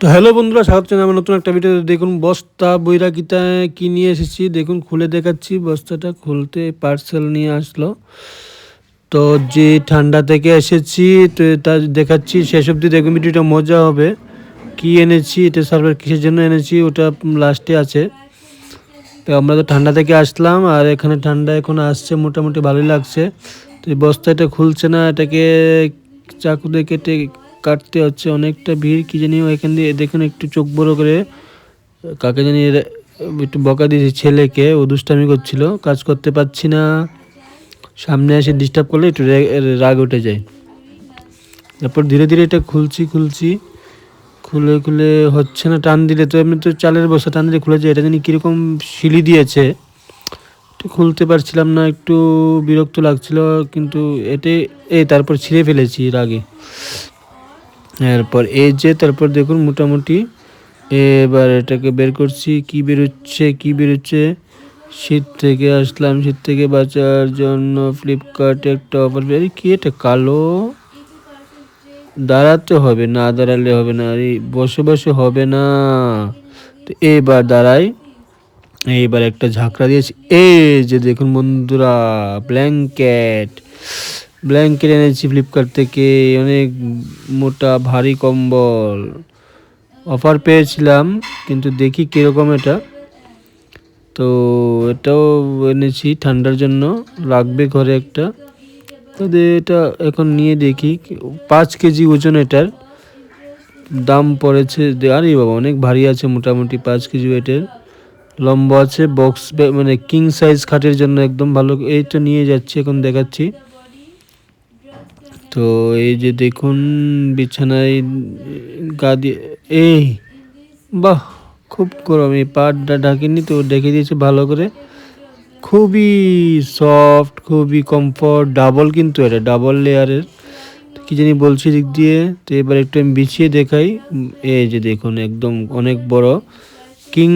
তো হ্যালো বন্ধুরা, স্বাগত জানাই আমার নতুন একটা ভিডিও দেখুন, বস্তা, বৈরাগীতা কি নিয়ে এসেছি? দেখুন, খুলে দেখাচ্ছি। বস্তাটা খুলতে পার্সেল নিয়ে আসলো। তো যে ঠান্ডা থেকে এসেছি, তো তা দেখাচ্ছি। শেষ অবধি দেখুন, ভিডিওটা মজা হবে। কি এনেছি, এটা সার্ভার কিসের জন্য এনেছি, ওটা লাস্টে আছে। তো আমরা তো ঠান্ডা থেকে আসলাম, আর এখানে ঠান্ডা এখন আসছে, মোটামুটি ভালোই লাগছে। তো এই বস্তাটা খুলছে না, এটাকে চাকু দিয়ে কেটে কাটতে হচ্ছে, অনেকটা ভিড়, কি জানি এখান দিয়ে, দেখুন একটু চোখ বড় করে, কাকে জানি একটু বকা দিয়েছে ছেলেকে, ও দুষ্টামি করছিল, কাজ করতে পারছি না। সামনে এসে ডিস্টার্ব করলে একটু রাগ উঠে যায়। তারপর ধীরে ধীরে এটা খুলছি খুলছি, খুলে খুলে হচ্ছে না, টান দিলে তো এমনি তো চালের বস্তা টান দিলে খুলে যায়, এটা জানি কীরকম সিলি দিয়েছে। একটু খুলতে পারছিলাম না, একটু বিরক্ত লাগছিল, কিন্তু এতে এই তারপর ছিঁড়ে ফেলেছি এর আগে এরপর এই যে, তারপর দেখুন মোটামুটি এবার এটাকে বের করছি, কি বেরোচ্ছে কি বেরোচ্ছে? শীত থেকে আসলাম, শীত থেকে বাঁচার জন্য ফ্লিপকার্টে একটা অফার বের কি এটা, কালো? দাঁড়াতে হবে না, দাঁড়ালে হবে না, আরে বসে বসে হবে না। তো এবার দাঁড়াই, এইবার একটা ঝাঁকড়া দিয়েছি। এই যে দেখুন বন্ধুরা ব্ল্যাঙ্কেট ব্ল্যাঙ্কেট এনেছি ফ্লিপকার্ট থেকে, অনেক মোটা, ভারী কম্বল। অফার পেয়েছিলাম, কিন্তু দেখি কীরকম এটা। তো এটাও এনেছি ঠান্ডার জন্য, লাগবে ঘরে একটা। তো এটা এখন নিয়ে দেখি, পাঁচ কেজি ওজন এটার। দাম পড়েছে আরে বাবা, অনেক ভারী আছে মোটামুটি পাঁচ কেজি ওয়েটের। লম্বা আছে বক্স মানে কিং সাইজ খাটের জন্য একদম ভালো। এইটা নিয়ে যাচ্ছি, এখন দেখাচ্ছি। তো এই যে দেখুন, বিছানায় গা দিয়ে, এই, বাহ, খুব গরম, এই পাটটা ঢাকিনি তো ডেকে দিয়েছে ভালো করে। খুবই সফট, খুবই কমফর্ট, ডাবল কিন্তু এটা, ডাবল লেয়ারের। কি জানি বলছি দিক দিয়ে, তো এবার একটু আমি বিছিয়ে দেখাই। এই যে দেখুন, একদম অনেক বড়, কিং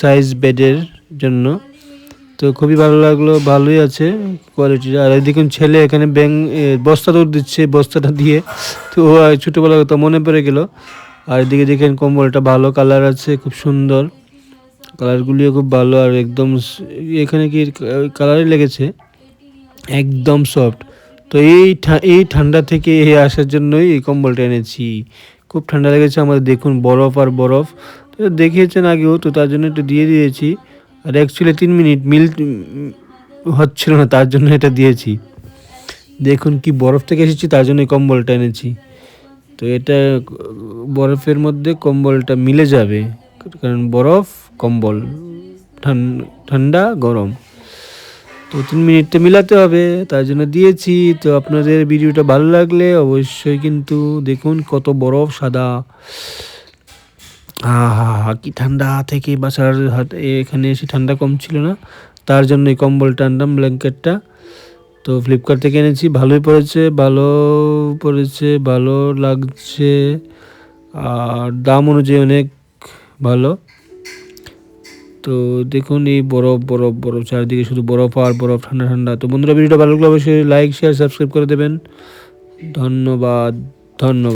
সাইজ বেডের জন্য। তো খুবই ভালো লাগল, ভালোই আছে কোয়ালিটিটা আর দেখুন ছেলে এখানে ব্যাং বস্তা দৌড় দিচ্ছে, বস্তাটা দিয়ে। তো ও ছোটোবেলা তো মনে পড়ে গেল। আর এদিকে দেখেন কম্বলটা ভালো কালার আছে, খুব সুন্দর। কালারগুলিও খুব ভালো আর একদম এখানে কি কালারই লেগেছে। একদম সফট তো এই এই ঠান্ডা থেকে এই আসার জন্যই এই কম্বলটা এনেছি। খুব ঠান্ডা লেগেছে আমাদের, দেখুন বরফ আর বরফ। তো দেখিয়েছেন আগেও, তো তার জন্য একটু দিয়ে দিয়েছি। আর অ্যাকচুয়ালি তিন মিনিট মিল হচ্ছিল না, তার জন্য এটা দিয়েছি। দেখুন কি বরফ থেকে এসেছি, তার জন্য কম্বলটা এনেছি। তো এটা, বরফের মধ্যে কম্বলটা মিলে যাবে, কারণ বরফ, কম্বল, ঠান- ঠান্ডা, গরম। তো তিন মিনিটটা মিলাতে হবে, তার জন্য দিয়েছি। তো আপনাদের ভিডিওটা ভালো লাগলে অবশ্যই কিন্তু দেখুন কত বরফ, সাদা। হা হা হা কি ঠান্ডা থেকে বাসার হাত এখানে এসে ঠান্ডা কম ছিল না। তার জন্য এই কম্বলটা আনলাম ব্ল্যাঙ্কেটটা। তো ফ্লিপকার্ট থেকে এনেছি, ভালোই পড়েছে, ভালো পড়েছে, ভালো লাগছে। আর দাম অনুযায়ী অনেক ভালো। তো দেখুন এই বরফ বরফ বরফ, চারিদিকে শুধু বরফ আর বরফ, ঠান্ডা ঠান্ডা। তো বন্ধুরা, ভিডিওটা ভালো লাগলে অবশ্যই লাইক শেয়ার সাবস্ক্রাইব করে দেবেন। ধন্যবাদ ধন্যবাদ।